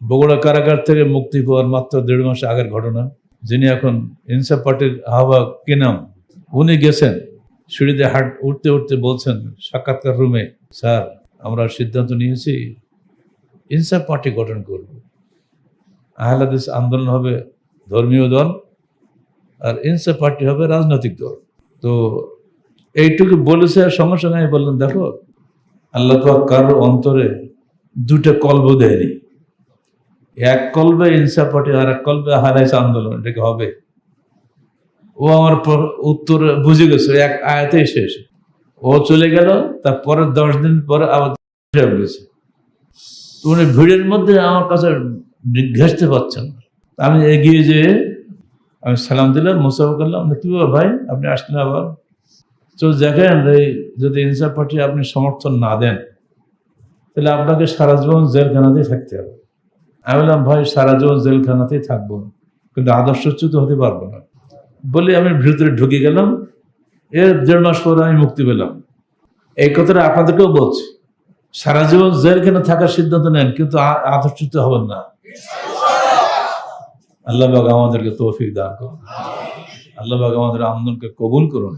বগুড়া কারাগার থেকে মুক্তি পাওয়ার মাত্র দেড় মাস আগের ঘটনা, যিনি এখন ইনসাফ পার্টির আহ্বায়ক কি নাম উনি গেছেন সিঁড়িতে হাট, উঠতে উঠতে বলছেন, সাক্ষাৎকার রুমে, স্যার, আমরা সিদ্ধান্ত নিয়েছি, ইনসাফ পার্টি গঠন করব। আহলাদিস আন্দোলন হবে ধর্মীয় দল আর ইনসাফ পার্টি হবে রাজনৈতিক দল। তো এইটুকু বলেছে আর সঙ্গে সঙ্গে আমি বললাম দেখো, আল্লাহ পাক কারোর অন্তরে দুটো কল্ব দেয়নি। এক কলবে ইনসাফ পার্টি আর এক কলবে হারাইছে আন্দোলন এটাকে হবে? ও আমার উত্তর বুঝে গেছে, এক আয়াতেই শেষ। ও চলে গেল, তারপরে দশ দিন পরে আবার গেছে। উনি ভিড়ের মধ্যে আমার কাছে ঘেসতে পারছেন। আমি এগিয়ে যেয়ে আমি সালাম দিলাম, মুসাফা করলাম কি ভাই? আপনি আসলেন আবার? তো দেখেন এই যদি ইনসাফ পার্টি আপনি সমর্থন না দেন, তাহলে আপনাকে সারা জীবন জেলখানাতেই থাকতে হবে। আমি বললাম, ভাই, সারা জীবন জেলখানাতেই থাকব কিন্তু আদর্শচ্যুত হতে পারব না। বলে আমি ভিতরে ঢুকে গেলাম। এর দেড় মাস পরে আমি মুক্তি পেলাম। এই কথাটা আপনাদেরকেও বলছি। সারা জীবন জেলখানে থাকার সিদ্ধান্ত নেন, কিন্তু আদর্শচ্যুত হবেন না। আল্লাহ বাগ আমাদেরকে তৌফিক দান করুন। আল্লাহ বাগ আমাদের আন্দোলনকে কবুল করুন।